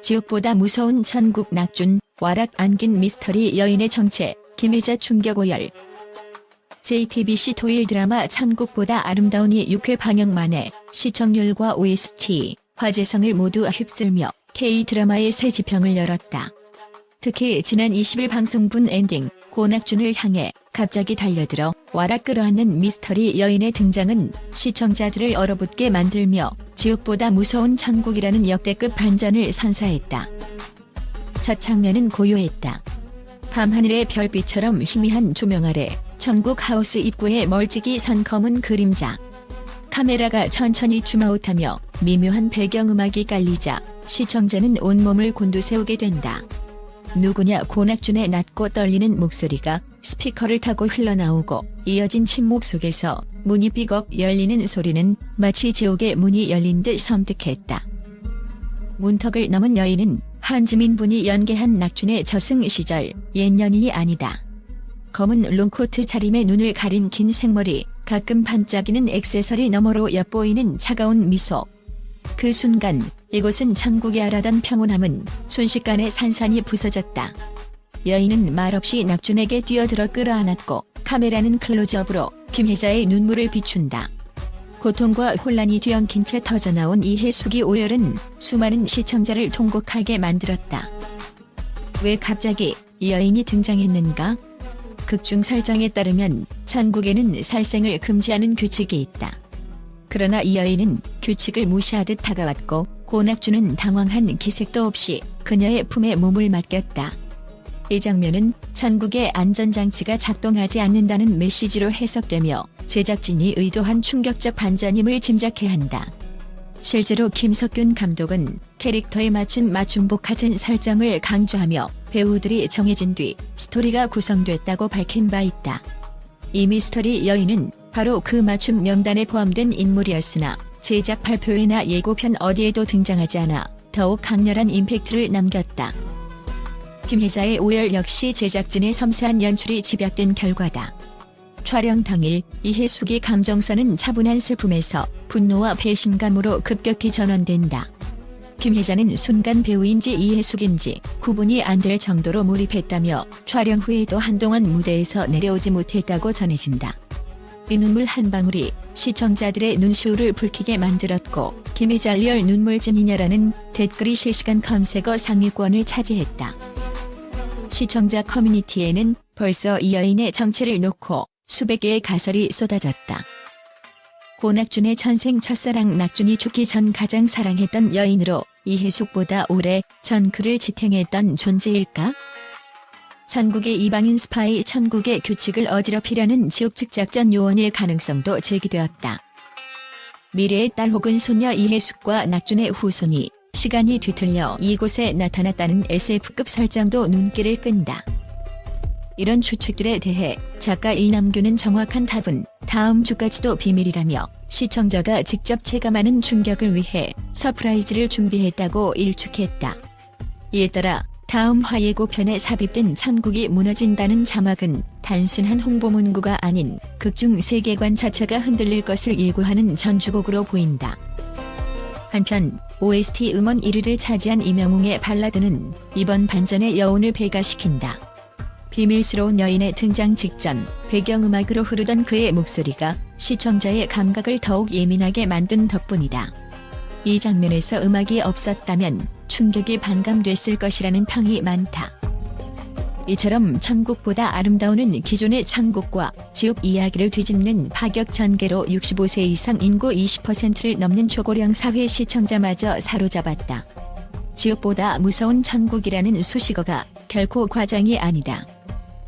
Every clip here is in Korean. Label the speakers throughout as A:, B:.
A: 지옥보다 무서운 천국 낙준, 와락 안긴 미스터리 여인의 정체, 김혜자 충격 오열. JTBC 토일 드라마 천국보다 아름다운이 6회 방영 만에 시청률과 OST, 화제성을 모두 휩쓸며 K-드라마의 새 지평을 열었다. 특히 지난 20일 방송분 엔딩, 고낙준을 향해 갑자기 달려들어 와락 끌어안는 미스터리 여인의 등장은 시청자들을 얼어붙게 만들며 지옥보다 무서운 천국이라는 역대급 반전을 선사했다. 첫 장면은 고요했다. 밤하늘의 별빛처럼 희미한 조명 아래 천국 하우스 입구에 멀찍이 선 검은 그림자. 카메라가 천천히 줌아웃하며 미묘한 배경음악이 깔리자 시청자는 온몸을 곤두세우게 된다. 누구냐 고낙준의 낮고 떨리는 목소리가 스피커를 타고 흘러나오고 이어진 침묵 속에서 문이 삐걱 열리는 소리는 마치 지옥의 문이 열린 듯 섬뜩했다. 문턱을 넘은 여인은 한지민 분이 연계한 낙준의 저승 시절 옛 연인이 아니다. 검은 롱코트 차림에 눈을 가린 긴 생머리, 가끔 반짝이는 액세서리 너머로 엿보이는 차가운 미소. 그 순간 이곳은 천국이 알아던 평온함은 순식간에 산산이 부서졌다. 여인은 말없이 낙준에게 뛰어들어 끌어안았고 카메라는 클로즈업으로 김혜자의 눈물을 비춘다. 고통과 혼란이 뒤엉킨 채 터져나온 이 해숙이 오열은 수많은 시청자를 통곡하게 만들었다. 왜 갑자기 이 여인이 등장했는가? 극중 설정에 따르면 천국에는 살생을 금지하는 규칙이 있다. 그러나 이 여인은 규칙을 무시하듯 다가왔고 고낙주는 당황한 기색도 없이 그녀의 품에 몸을 맡겼다. 이 장면은 천국의 안전장치가 작동하지 않는다는 메시지로 해석되며 제작진이 의도한 충격적 반전임을 짐작해 한다. 실제로 김석균 감독은 캐릭터에 맞춘 맞춤복 같은 설정을 강조하며 배우들이 정해진 뒤 스토리가 구성됐다고 밝힌 바 있다. 이 미스터리 여인은 바로 그 맞춤 명단에 포함된 인물이었으나 제작 발표회나 예고편 어디에도 등장하지 않아 더욱 강렬한 임팩트를 남겼다. 김혜자의 오열 역시 제작진의 섬세한 연출이 집약된 결과다. 촬영 당일 이해숙이 감정선은 차분한 슬픔에서 분노와 배신감으로 급격히 전환된다. 김혜자는 순간 배우인지 이해숙인지 구분이 안 될 정도로 몰입했다며 촬영 후에도 한동안 무대에서 내려오지 못했다고 전해진다. 이 눈물 한 방울이 시청자들의 눈시울을 붉히게 만들었고 김혜자 리얼 눈물쯤이냐라는 댓글이 실시간 검색어 상위권을 차지했다. 시청자 커뮤니티에는 벌써 이 여인의 정체를 놓고 수백 개의 가설이 쏟아졌다. 고낙준의 천생 첫사랑 낙준이 죽기 전 가장 사랑했던 여인으로 이해숙보다 오래 전 그를 지탱했던 존재일까? 전국의 이방인 스파이 천국의 규칙을 어지럽히려는 지옥 측 작전 요원일 가능성도 제기되었다. 미래의 딸 혹은 소녀 이해숙과 낙준의 후손이 시간이 뒤틀려 이곳에 나타났다는 SF급 설정도 눈길을 끈다. 이런 추측들에 대해 작가 이남규는 정확한 답은 다음 주까지도 비밀이라며 시청자가 직접 체감하는 충격을 위해 서프라이즈를 준비했다고 일축했다. 이에 따라 다음 화 예고편에 삽입된 천국이 무너진다는 자막은 단순한 홍보 문구가 아닌 극중 세계관 자체가 흔들릴 것을 예고하는 전주곡으로 보인다. 한편 OST 음원 1위를 차지한 이명웅의 발라드는 이번 반전의 여운을 배가시킨다. 비밀스러운 여인의 등장 직전 배경음악으로 흐르던 그의 목소리가 시청자의 감각을 더욱 예민하게 만든 덕분이다. 이 장면에서 음악이 없었다면 충격이 반감됐을 것이라는 평이 많다. 이처럼 천국보다 아름다운은 기존의 천국과 지옥 이야기를 뒤집는 파격 전개로 65세 이상 인구 20%를 넘는 초고령 사회 시청자마저 사로잡았다. 지옥보다 무서운 천국이라는 수식어가 결코 과장이 아니다.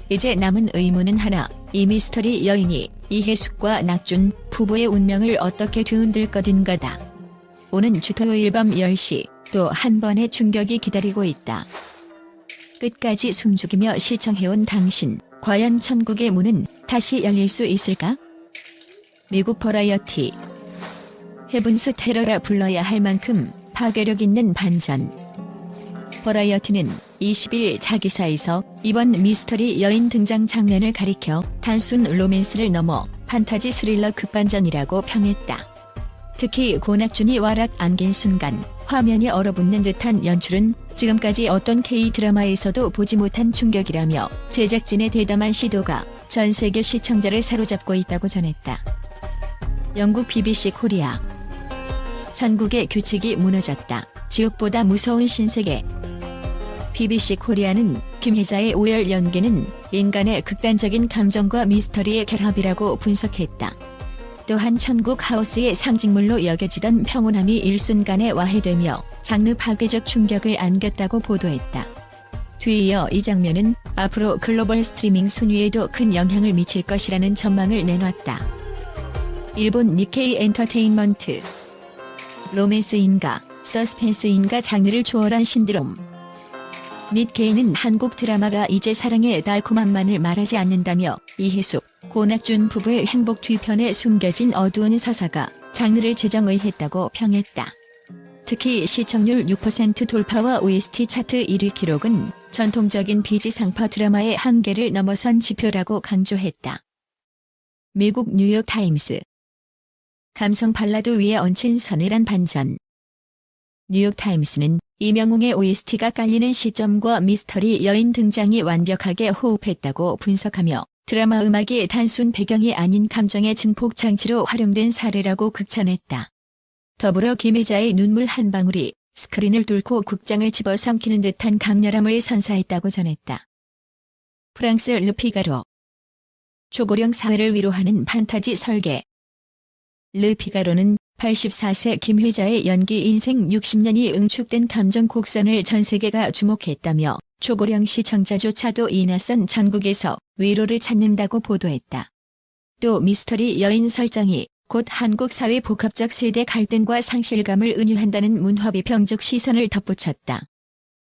A: 이제 남은 의문은 하나, 이 미스터리 여인이 이해숙과 낙준 부부의 운명을 어떻게 뒤흔들 거든가다. 오는 주 토요일 밤 10시 또 한 번의 충격이 기다리고 있다. 끝까지 숨죽이며 시청해온 당신, 과연 천국의 문은 다시 열릴 수 있을까? 미국 버라이어티 헤븐스 테러라 불러야 할 만큼 파괴력 있는 반전. 버라이어티는 20일 자기사에서 이번 미스터리 여인 등장 장면을 가리켜 단순 로맨스를 넘어 판타지 스릴러 급반전이라고 평했다. 특히 고낙준이 와락 안긴 순간 화면이 얼어붙는 듯한 연출은 지금까지 어떤 K-드라마에서도 보지 못한 충격이라며 제작진의 대담한 시도가 전 세계 시청자를 사로잡고 있다고 전했다. 영국 BBC 코리아 전국의 규칙이 무너졌다. 지옥보다 무서운 신세계. BBC 코리아는 김혜자의 오열 연기는 인간의 극단적인 감정과 미스터리의 결합이라고 분석했다. 또한 천국 하우스의 상징물로 여겨지던 평온함이 일순간에 와해되며 장르 파괴적 충격을 안겼다고 보도했다. 뒤이어 이 장면은 앞으로 글로벌 스트리밍 순위에도 큰 영향을 미칠 것이라는 전망을 내놨다. 일본 니케이 엔터테인먼트 로맨스인가 서스펜스인가 장르를 초월한 신드롬 닛케이는 한국 드라마가 이제 사랑의 달콤함만을 말하지 않는다며 이해숙, 고낙준 부부의 행복 뒤편에 숨겨진 어두운 서사가 장르를 재정의했다고 평했다. 특히 시청률 6% 돌파와 OST 차트 1위 기록은 전통적인 비지상파 드라마의 한계를 넘어선 지표라고 강조했다. 미국 뉴욕타임스 감성 발라드 위에 얹힌 서늘한 반전 뉴욕타임스는 이명웅의 OST가 깔리는 시점과 미스터리 여인 등장이 완벽하게 호흡했다고 분석하며 드라마 음악이 단순 배경이 아닌 감정의 증폭 장치로 활용된 사례라고 극찬했다. 더불어 김혜자의 눈물 한 방울이 스크린을 뚫고 국장을 집어삼키는 듯한 강렬함을 선사했다고 전했다. 프랑스 르피가로 초고령 사회를 위로하는 판타지 설계 르피가로는 84세 김회자의 연기 인생 60년이 응축된 감정 곡선을 전 세계가 주목했다며 초고령 시청자조차도 이 낯선 전국에서 위로를 찾는다고 보도했다. 또 미스터리 여인 설정이 곧 한국 사회 복합적 세대 갈등과 상실감을 은유한다는 문화비평적 시선을 덧붙였다.